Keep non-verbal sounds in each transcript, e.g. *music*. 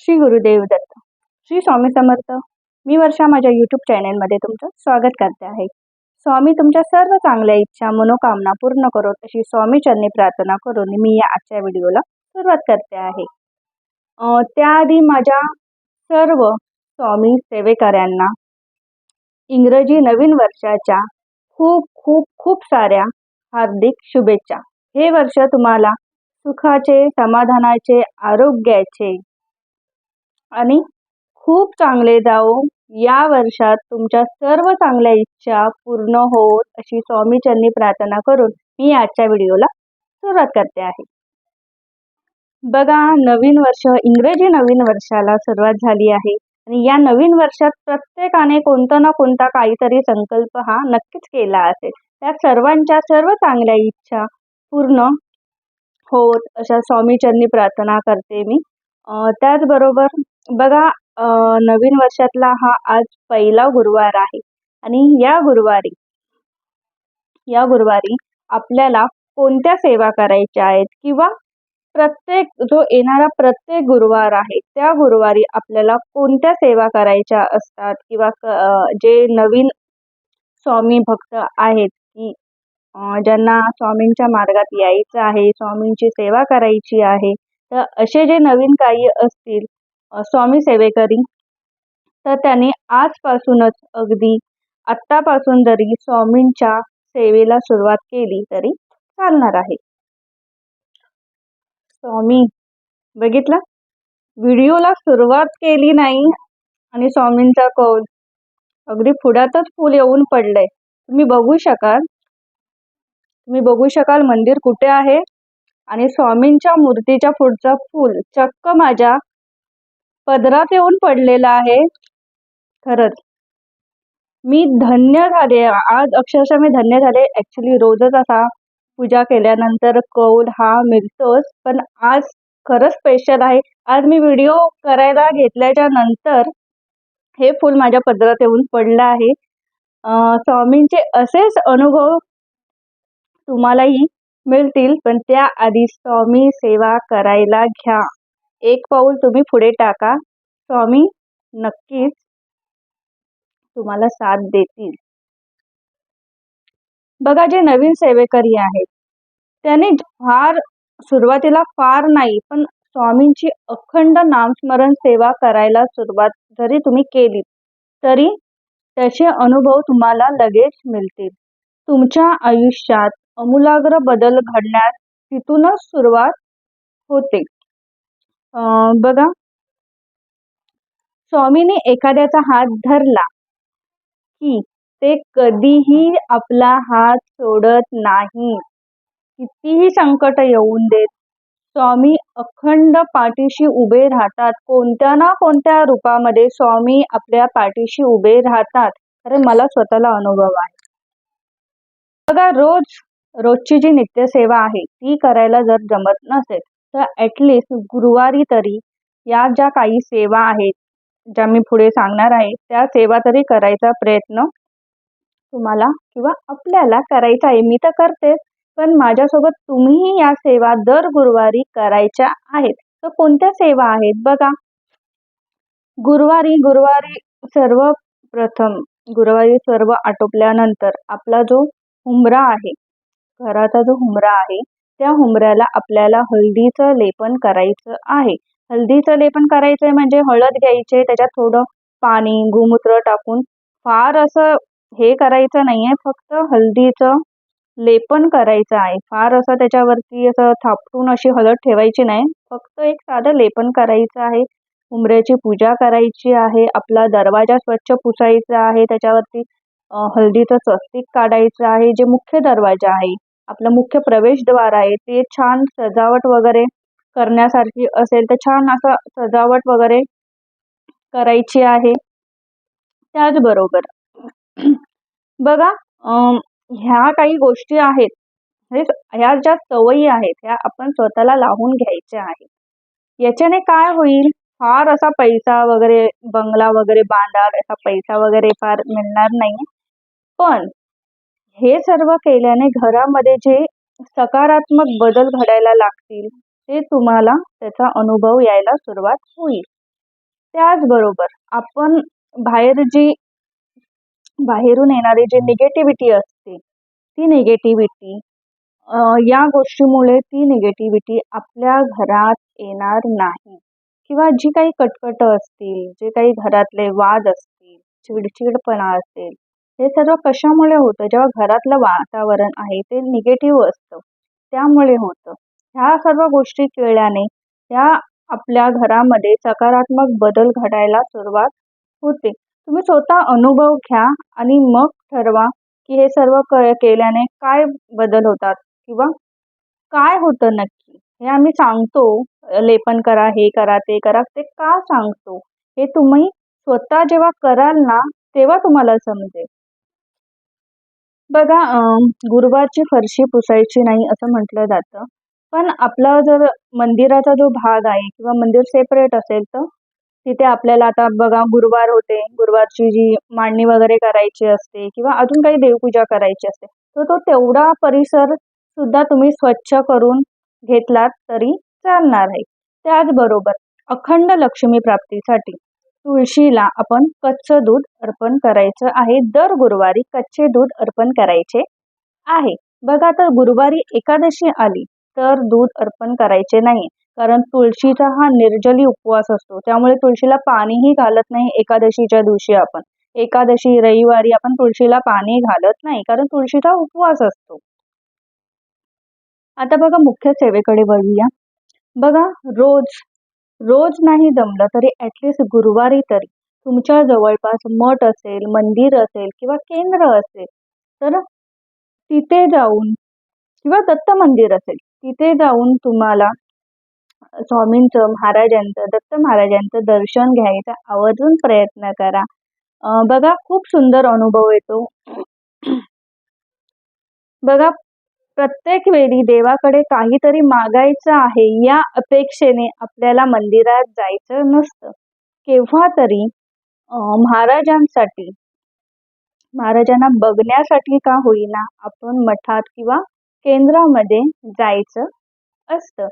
श्री गुरुदेव दत्त. श्री स्वामी समर्थ. मी वर्षा माझ्या यूट्यूब चॅनेलमध्ये तुमचं स्वागत करते आहे. स्वामी तुमच्या सर्व चांगल्या इच्छा मनोकामना पूर्ण करो अशी स्वामी चरणी प्रार्थना करून मी या आजच्या व्हिडिओला सुरुवात करते आहे. त्याआधी माझ्या सर्व स्वामी सेवेकऱ्यांना इंग्रजी नवीन वर्षाच्या खूप खूप खूप साऱ्या हार्दिक शुभेच्छा. हे वर्ष तुम्हाला सुखाचे समाधानाचे आरोग्याचे आणि खूप चांगले जाओ या वर्षात तुमच्या सर्व चांगल्या इच्छा पूर्ण होत अशी स्वामीचरणी प्रार्थना करून मी आजच्या व्हिडिओला सुरुवात करते आहे. बघा नवीन वर्ष इंग्रजी नवीन वर्षाला सुरुवात झाली आहे. आणि या नवीन वर्षात प्रत्येकाने कोणता ना कोणता काहीतरी संकल्प हा नक्कीच केला असेल. त्या सर्वांच्या सर्व चांगल्या इच्छा पूर्ण होत अशा स्वामीचरणी प्रार्थना करते मी. त्याचबरोबर बघा नवीन वर्षातला हा आज पहिला गुरुवार आहे. आणि या गुरुवारी या गुरुवारी आपल्याला कोणत्या सेवा करायच्या आहेत? किंवा प्रत्येक जो येणारा प्रत्येक गुरुवार आहे त्या गुरुवारी आपल्याला कोणत्या सेवा करायच्या असतात? किंवा क जे नवीन स्वामी भक्त आहेत की ज्यांना स्वामींच्या मार्गात यायचं आहे स्वामींची सेवा करायची आहे तर असे जे नवीन काही असतील स्वामी सेवेकरी. तर त्यांनी आजपासूनच अगदी आत्तापासून जरी स्वामींच्या सेवेला सुरुवात केली तरी चालणार आहे. स्वामी बघितला? व्हिडिओला सुरुवात केली नाही आणि स्वामींचा कौल अगदी पुढ्यातच फूल येऊन पडलंय. तुम्ही बघू शकाल. तुम्ही बघू शकाल मंदिर कुठे आहे आणि स्वामींच्या मूर्तीच्या पुढचं फूल चक्क माझ्या पदरात येऊन पडलेलं आहे. खरंच. मी धन्य झाले. आज अक्षरशः मी धन्य झाले. ऍक्च्युली रोजच असा पूजा केल्यानंतर कौल हा मिळतोच. पण आज खरंच स्पेशल आहे. आज मी व्हिडिओ करायला घेतल्याच्या नंतर हे फूल माझ्या पदरात येऊन पडलं आहे. स्वामींचे असेच अनुभव तुम्हालाही मिळतील. पण त्याआधी स्वामी सेवा करायला घ्या. एक पाऊल तुम्ही पुढे टाका. स्वामी नक्कीच तुम्हाला साथ देतील. बघा जे नवीन सेवेकरी आहेत त्याने फार सुरुवातीला फार नाही पण स्वामींची अखंड नामस्मरण सेवा करायला सुरुवात जरी तुम्ही केली तरी त्याचे अनुभव तुम्हाला लगेच मिळतील. तुमच्या आयुष्यात अमूलाग्र बदल घडण्यास तिथूनच सुरुवात होते. बघा. स्वामीने एखाद्याचा हात धरला की ते कधीही आपला हात सोडत नाही. कितीही संकट येऊन देत स्वामी अखंड पाठीशी उभे राहतात. कोणत्या ना कोणत्या रूपामध्ये स्वामी आपल्या पाठीशी उभे राहतात कारण मला स्वतःला अनुभव आहे. बघा रोज रोजची जी नित्यसेवा आहे ती करायला जर जमत नसेल तर ॲटलिस्ट गुरुवारी तरी या ज्या काही सेवा आहेत ज्या मी पुढे सांगणार आहे त्या सेवा तरी करायचा प्रयत्न तुम्हाला किंवा आपल्याला करायचा आहे. मी तर करतेच पण माझ्यासोबत तुम्हीही या सेवा दर गुरुवारी करायच्या आहेत. तर कोणत्या सेवा आहेत बघा? गुरुवारी गुरुवारी सर्वप्रथम गुरुवारी सर्व आटोपल्यानंतर आपला जो हुमरा आहे घराचा जो हुमरा आहे त्या हुमऱ्याला आपल्याला हळदीचं लेपन करायचं आहे. हळदीचं लेपन करायचं आहे म्हणजे हळद घ्यायचे त्याच्यात थोडं पाणी गोमूत्र टाकून फार असं हे करायचं नाही आहे फक्त हळदीचं लेपन करायचं आहे. फार असं त्याच्यावरती असं थापटून अशी हळद ठेवायची नाही. फक्त एक साधं लेपन करायचं आहे. उंबऱ्याची पूजा करायची आहे. आपला दरवाजा स्वच्छ पुसायचा आहे. त्याच्यावरती हळदीचं स्वस्तिक काढायचं आहे जे मुख्य दरवाजा आहे. आपलं मुख्य प्रवेशद्वार आहे ते छान सजावट वगैरे करण्यासारखी असेल तर छान असं सजावट वगैरे करायची आहे. त्याचबरोबर *clears throat* बघा ह्या काही गोष्टी आहेत हे ह्या ज्या सवयी आहेत ह्या आपण स्वतःला लावून घ्यायच्या आहेत. याच्याने काय होईल? फार असा पैसा वगैरे बंगला वगैरे बांधाल असा पैसा वगैरे फार मिळणार नाही. पण हे सर्व केल्याने घरामध्ये जे सकारात्मक बदल घडायला लागतील ते तुम्हाला त्याचा अनुभव यायला सुरुवात होईल. त्याचबरोबर आपण बाहेर जी बाहेरून येणारी जी निगेटिव्हिटी असते ती निगेटिव्हिटी या गोष्टीमुळे ती निगेटिव्हिटी आपल्या घरात येणार नाही. किंवा जी काही कटकटं असतील जे काही घरातले वाद असतील चिडचिडपणा असेल हे सर्व कशामुळे होतं? जेव्हा घरातलं वातावरण आहे ते निगेटिव्ह असतं. त्यामुळे होतं. ह्या सर्व गोष्टी केल्याने ह्या आपल्या घरामध्ये सकारात्मक बदल घडायला सुरुवात होते. तुम्ही स्वतः अनुभव घ्या आणि मग ठरवा की हे सर्व क केल्याने काय बदल होतात किंवा काय होतं नक्की? हे आम्ही सांगतो लेपन करा हे करा ते करा ते का सांगतो? हे तुम्ही स्वतः जेव्हा कराल ना तेव्हा तुम्हाला समजेल. बघा गुरुवारची फरशी पुसायची नाही असं म्हटलं जातं. पण आपला जर मंदिराचा जो भाग आहे किंवा मंदिर सेपरेट असेल तर? तिथे आपल्याला आता बघा गुरुवार होते. गुरुवारची जी मांडणी वगैरे करायची असते किंवा अजून काही देवपूजा करायची असते. तर तो तेवढा परिसर सुद्धा तुम्ही स्वच्छ करून घेतलात तरी चालणार आहे. त्याचबरोबर अखंड लक्ष्मी प्राप्तीसाठी तुळशीला आपण कच्चं दूध अर्पण करायचं आहे. दर गुरुवारी कच्चे दूध अर्पण करायचे आहे. बघा तर गुरुवारी एकादशी आली तर दूध अर्पण करायचे नाही. कारण तुळशीचा हा निर्जली उपवास असतो. त्यामुळे तुळशीला पाणीही घालत नाही एकादशीच्या दिवशी आपण. एकादशी रविवारी आपण तुळशीला पाणी घालत नाही. कारण तुळशीचा उपवास असतो. आता बघा मुख्य सेवेकडे वळूया. बघा रोज रोज नाही जमलं तरी ॲटलिस्ट गुरुवारी तरी तुमच्या जवळपास मठ असेल मंदिर असेल किंवा केंद्र असेल तर तिथे जाऊन किंवा दत्त मंदिर असेल तिथे जाऊन तुम्हाला स्वामींचं महाराजांचं दत्त महाराजांचं दर्शन घ्यायचा आवर्जून प्रयत्न करा. बघा खूप सुंदर अनुभव येतो. बघा प्रत्येक वेळी देवाकडे काहीतरी मागायचं आहे या अपेक्षेने आपल्याला मंदिरात जायचं नसतं. केव्हा तरी महाराजांसाठी महाराजांना बघण्यासाठी का होईना आपण मठात किंवा केंद्रामध्ये जायचं असतं.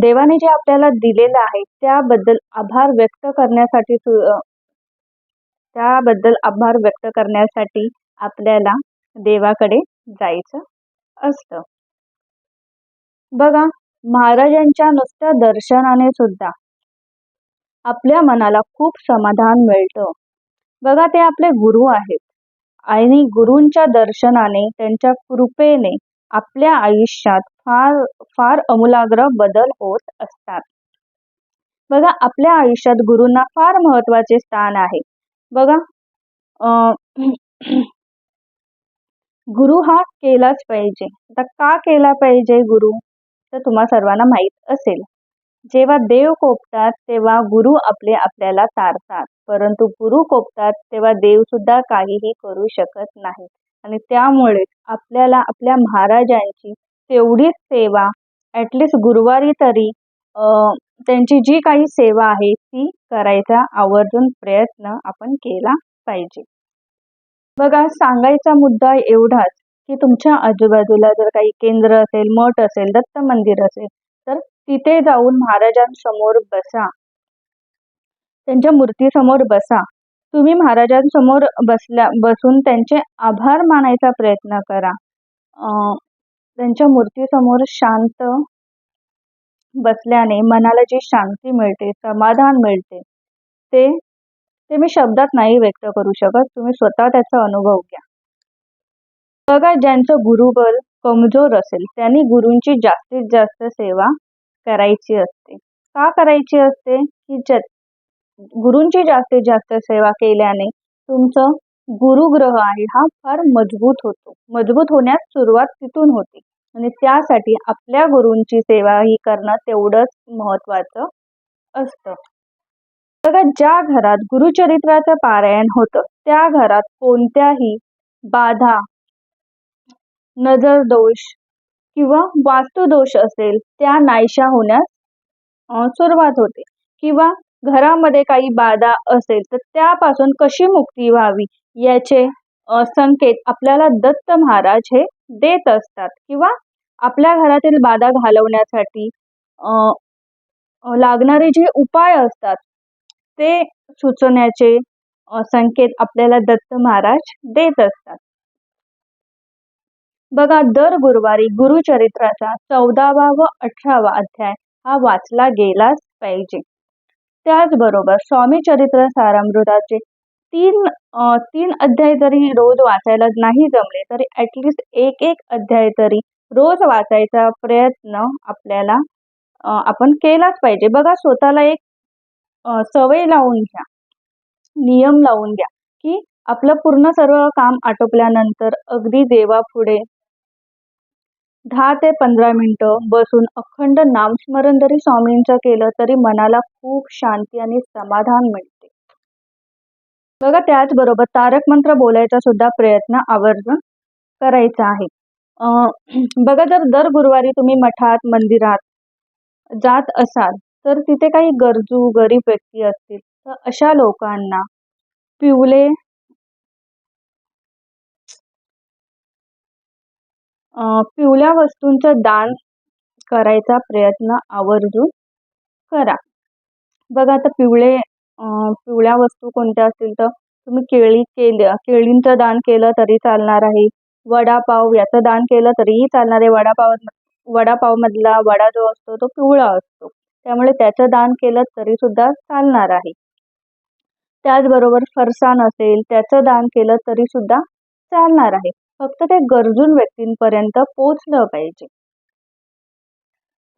देवाने जे आपल्याला दिलेलं आहे त्याबद्दल आभार व्यक्त करण्यासाठी त्याबद्दल आभार व्यक्त करण्यासाठी आपल्याला देवाकडे जायचं असतं. बघा महाराजांच्या नुसत्या दर्शनाने सुद्धा आपल्या मनाला खूप समाधान मिळतं. बघा ते आपले गुरु आहेत आणि गुरूंच्या दर्शनाने त्यांच्या कृपेने आपल्या आयुष्यात फार फार अमूलाग्र बदल होत असतात. बघा आपल्या आयुष्यात गुरूंना फार महत्त्वाचे स्थान आहे. बघा गुरु हा केलाच पाहिजे. आता का केला पाहिजे गुरु? तर तुम्हा सर्वांना माहीत असेल. जेव्हा देव कोपतात तेव्हा गुरु आपले आपल्याला तारतात. परंतु गुरु कोपतात तेव्हा देव सुद्धा काहीही करू शकत नाही आणि त्यामुळे आपल्याला आपल्या महाराजांची तेवढीच सेवा ॲटलिस्ट गुरुवारी तरी त्यांची जी काही सेवा आहे ती करायचा आवर्जून प्रयत्न आपण केला पाहिजे. बघा सांगायचा मुद्दा एवढाच की तुमच्या आजूबाजूला जर काही केंद्र असेल मठ असेल दत्त मंदिर असेल तर तिथे जाऊन महाराजांसमोर बसा. त्यांच्या मूर्तीसमोर बसा. तुम्ही महाराजांसमोर बसल्या बसून त्यांचे आभार मानायचा प्रयत्न करा. त्यांच्या मूर्तीसमोर शांत बसल्याने मनाला जी शांती मिळते समाधान मिळते ते ते मी शब्दात नाही व्यक्त करू शकत. तुम्ही स्वतः त्याचा अनुभव घ्या. बघा ज्यांचं गुरुबल कमजोर असेल त्यांनी गुरूंची जास्तीत जास्त सेवा करायची असते. का करायची असते? की ज गुरूंची जास्तीत जास्त सेवा केल्याने तुमचं गुरुग्रह आहे हा फार मजबूत होतो. मजबूत होण्यास सुरुवात तिथून होते. आणि त्यासाठी आपल्या गुरूंची सेवा ही करणं तेवढंच महत्त्वाचं असतं. बघा ज्या घरात गुरुचरित्राचं पारायण होतं त्या घरात कोणत्याही बाधा नजर दोष किंवा वास्तुदोष असेल त्या नाहीशा होण्यास सुरुवात होते. किंवा घरामध्ये काही बाधा असेल तर त्यापासून कशी मुक्ती व्हावी याचे संकेत आपल्याला दत्त महाराज हे देत असतात. किंवा आपल्या घरातील बाधा घालवण्यासाठी लागणारे जे उपाय असतात ते सुचवण्याचे संकेत आपल्याला दत्त महाराज देत असतात. बघा दर गुरुवारी गुरुचरित्राचा चौदावा व अठरावा अध्याय हा वाचला गेलाच पाहिजे. त्याचबरोबर स्वामी चरित्र सारामृताचे तीन तीन अध्याय जरी रोज वाचायला नाही जमले तरी ॲटलिस्ट एक एक अध्याय तरी रोज वाचायचा प्रयत्न आपल्याला आपण केलाच पाहिजे. बघा स्वतःला एक सवय लावून घ्या. नियम लावून घ्या की आपलं पूर्ण सर्व काम आटोपल्यानंतर अगदी देवापुढे दहा ते पंधरा मिनटं बसून अखंड नामस्मरण जरी स्वामींचं केलं तरी मनाला खूप शांती आणि समाधान मिळते. बघा त्याचबरोबर तारक मंत्र बोलायचा सुद्धा प्रयत्न आवर्जून करायचा आहे. *clears throat* बघा जर दर गुरुवारी तुम्ही मठात मंदिरात जात असाल तर तिथे काही गरजू गरीब व्यक्ती असतील तर अशा लोकांना पिवळे पिवल्या वस्तूंचं दान करायचा प्रयत्न आवर्जून करा. बघा आता पिवळे पिवळ्या वस्तू कोणत्या असतील तर तुम्ही केळी केल्या केळींचं दान केलं तरी चालणार आहे. वडापाव याचं दान केलं तरीही चालणार आहे. वडापाव वडापावमधला वडा जो असतो तो पिवळा असतो. त्यामुळे त्याचं दान केलं तरीसुद्धा चालणार आहे. त्याचबरोबर फरसाण असेल त्याचं दान केलं तरीसुद्धा चालणार आहे. फक्त ते गरजून व्यक्तींपर्यंत पोचलं पाहिजे.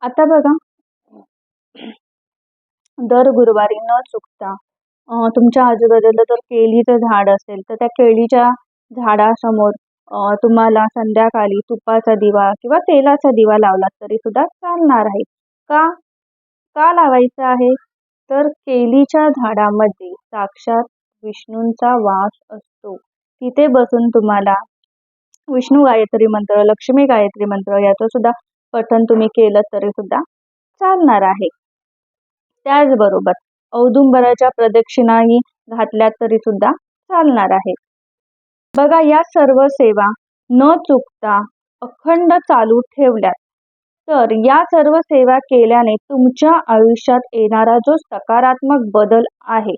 आता बघा. दर गुरुवारी न चुकता तुमच्या आजूबाजूला जर केळीचं झाड असेल तर त्या केळीच्या झाडासमोर तुम्हाला संध्याकाळी तुपाचा दिवा किंवा तेलाचा दिवा लावला तरी सुद्धा चालणार आहे. का? का लावायचा आहे? तर केलीच्या झाडामध्ये साक्षात विष्णूंचा वास असतो. तिथे बसून तुम्हाला विष्णू गायत्री मंत्र लक्ष्मी गायत्री मंत्र याचं सुद्धा पठण तुम्ही केलं तरी सुद्धा चालणार आहे. त्याचबरोबर औदुंबराच्या प्रदक्षिणाही घातल्या तरी सुद्धा चालणार आहे. बघा या सर्व सेवा न चुकता अखंड चालू ठेवल्यात. तर या सर्व सेवा केल्याने तुमच्या आयुष्यात येणारा जो सकारात्मक बदल आहे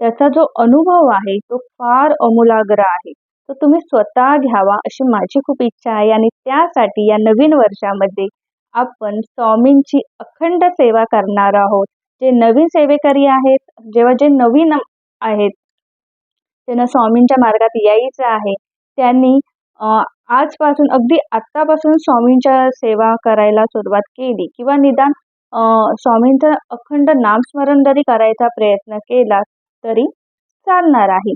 त्याचा जो अनुभव आहे तो फार अमूलाग्र आहे. तो तुम्ही स्वतः घ्यावा अशी माझी खूप इच्छा आहे आणि त्यासाठी या नवीन वर्षामध्ये आपण स्वामींची अखंड सेवा करणार आहोत. जे नवीन सेवेकरी आहेत जेव्हा जे नवीन आहेत त्यांना स्वामींच्या मार्गात यायचं आहे त्यांनी आजपासून अगदी आत्तापासून स्वामींच्या सेवा करायला सुरुवात केली किंवा निदान स्वामींचं अखंड नामस्मरण जरी करायचा प्रयत्न केला तरी चालणार आहे.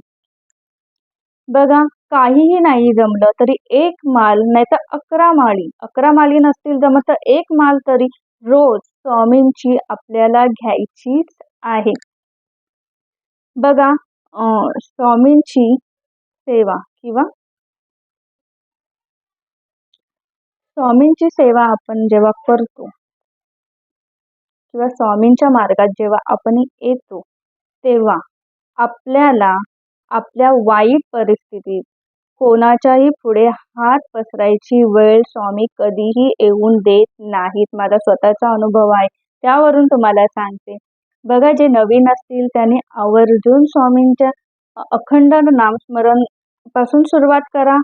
बघा काहीही नाही जमलं तरी एक माल नाही तर अकरा माळी अकरा माळी नसतील जमत तर एक माल तरी रोज स्वामींची आपल्याला घ्यायचीच आहे. बघा स्वामींची सेवा किंवा स्वामींची सेवा आपण जेव्हा करतो किंवा स्वामींच्या मार्गात जेव्हा आपण येतो तेव्हा आपल्याला आपल्या वाईट परिस्थितीत कोणाच्याही पुढे हात पसरायची वेळ स्वामी कधीही येऊन देत नाहीत. माझा स्वतःचा अनुभव आहे. त्यावरून तुम्हाला सांगते. बघा जे नवीन असतील त्यांनी आवर्जून स्वामींच्या अखंड नामस्मरणपासून सुरुवात करा.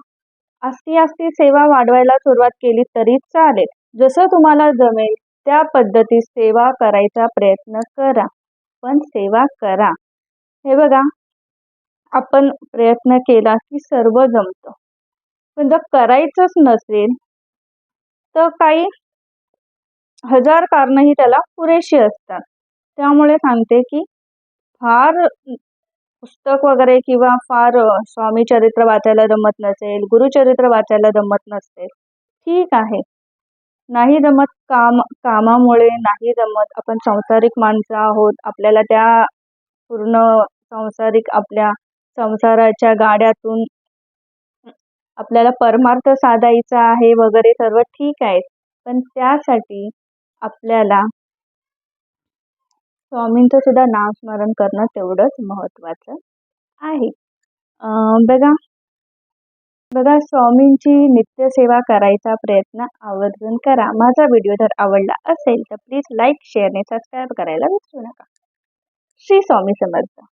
आस्ती आस्ती सेवा वाढवायला सुरुवात केली तरी चालेल. जसं तुम्हाला जमेल त्या पद्धतीत सेवा करायचा प्रयत्न करा. पण सेवा करा. हे बघा आपण प्रयत्न केला की सर्व जमतं. पण जर करायचंच नसेल तर काही हजार कारणंही त्याला पुरेशी असतात. त्यामुळे सांगते की फार पुस्तक वगैरे किंवा फार स्वामी चरित्र वाचायला जमत नसेल गुरुचरित्र वाचायला जमत नसेल ठीक आहे. नाही जमत काम कामामुळे नाही जमत आपण संसारिक माणसं आहोत आपल्याला त्या पूर्ण संसारिक आपल्या संसाराच्या गाड्यातून आपल्याला परमार्थ साधायचा आहे वगैरे सर्व ठीक आहे पण त्यासाठी आपल्याला स्वामींचं सुद्धा नामस्मरण करणं तेवढंच महत्त्वाचं आहे. बघा बघा स्वामींची नित्यसेवा करायचा प्रयत्न आवर्जून करा. माझा व्हिडिओ जर आवडला असेल तर प्लीज लाईक शेअर आणि सबस्क्राईब करायला विसरू नका. श्री स्वामी समर्थ.